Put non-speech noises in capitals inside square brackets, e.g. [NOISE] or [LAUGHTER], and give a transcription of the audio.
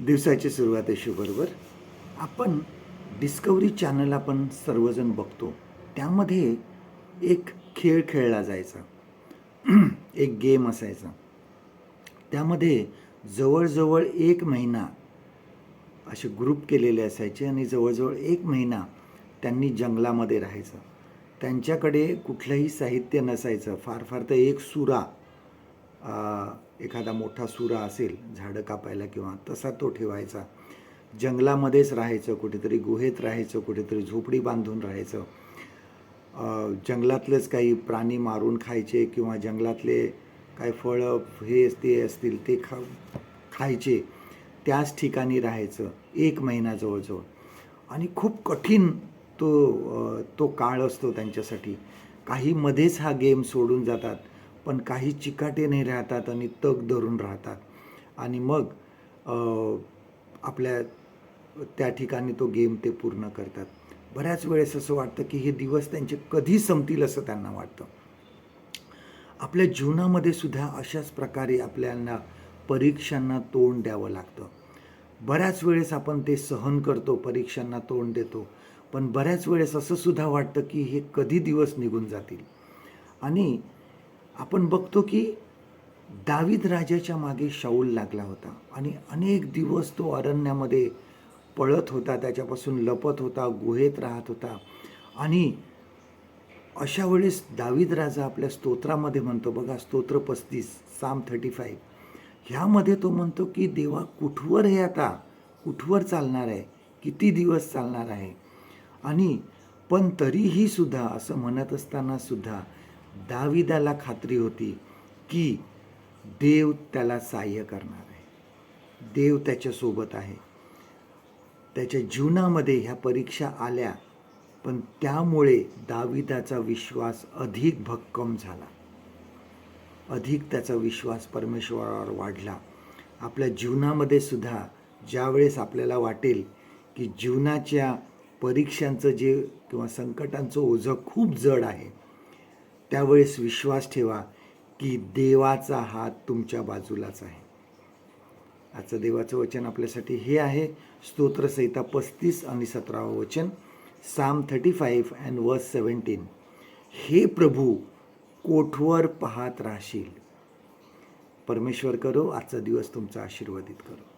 दिवसाची सुरुवात आहे आपण डिस्कवरी चॅनल आपण सर्वजण बघतो. त्यामध्ये एक खेळ खेळला जायचा. [CLEARS THROAT] एक गेम असायचा. त्यामध्ये जवळजवळ एक महिना असे ग्रुप केलेले असायचे आणि जवळजवळ एक महिना त्यांनी जंगलामध्ये राहायचं. त्यांच्याकडे कुठलंही साहित्य नसायचं. फार फार तर एक सुरा एखादा मोठा सुरा असेल झाडं कापायला किंवा तसा तो ठेवायचा. जंगलामध्येच राहायचं कुठेतरी गुहेत राहायचं कुठेतरी झोपडी बांधून राहायचं. जंगलातलंच जंगलातलेच काही प्राणी मारून खायचे किंवा जंगलातले काय फळं हे ते असतील ते खा खायचे त्याच ठिकाणी राहायचं एक महिना जवळजवळ. आणि खूप कठीण तो तो काळ असतो त्यांच्यासाठी. काही मध्येच हा गेम सोडून जातात. पण काही चिकाटे नाही राहतात आणि तग धरून राहतात. आणि मग आपल्या त्या ठिकाणी तो गेम ते पूर्ण करतात. बऱ्याच वेळेस असं वाटतं की हे दिवस त्यांचे कधी संपतील असं त्यांना वाटतं. आपल्या जीवनामध्ये सुद्धा अशाच प्रकारे आपल्याला परीक्षांना तोंड द्यावं लागतं. बऱ्याच वेळेस आपण ते सहन करतो परीक्षांना तोंड देतो. पण बऱ्याच वेळेस असं सुद्धा वाटतं की हे कधी दिवस निघून जातील. आणि आपण बघतो की दावीद राजाच्या मागे शाऊल लागला होता आणि अनेक दिवस तो अरण्यामध्ये पळत होता त्याच्यापासून लपत होता गुहेत राहत होता. आणि अशा वेळेस दावीद राजा आपल्या स्तोत्रामध्ये म्हणतो बघा स्तोत्र पस्तीस साम थर्टी फाईव्ह ह्यामध्ये तो म्हणतो की देवा कुठवर हे आता? कुठवर चालणार आहे? किती दिवस चालणार आहे? आणि पण तरीही सुद्धा असं म्हणत असताना सुद्धा दाविदाला खात्री होती की देव त्याला सहाय्य करणार आहे. देव त्याच्यासोबत आहे. त्याच्या जीवनामध्ये ह्या परीक्षा आल्या पण त्यामुळे दाविदाचा विश्वास अधिक भक्कम झाला. अधिक त्याचा विश्वास परमेश्वरावर वाढला. आपल्या जीवनामध्ये सुद्धा ज्यावेळेस आपल्याला वाटेल की जीवनाच्या परीक्षांचं जे किंवा संकटांचं ओझं खूप जड आहे त्यावेळेस विश्वास ठेवा की देवाचा हात तुमच्या बाजूलाच आहे. आजचं देवाचं वचन आपल्यासाठी हे आहे. स्तोत्रसहिता पस्तीस आणि सतरावं वचन. Psalm thirty five and verse seventeen हे प्रभू कोठवर पाहत राहशील? परमेश्वर करो आजचा दिवस तुमचा आशीर्वादित करो.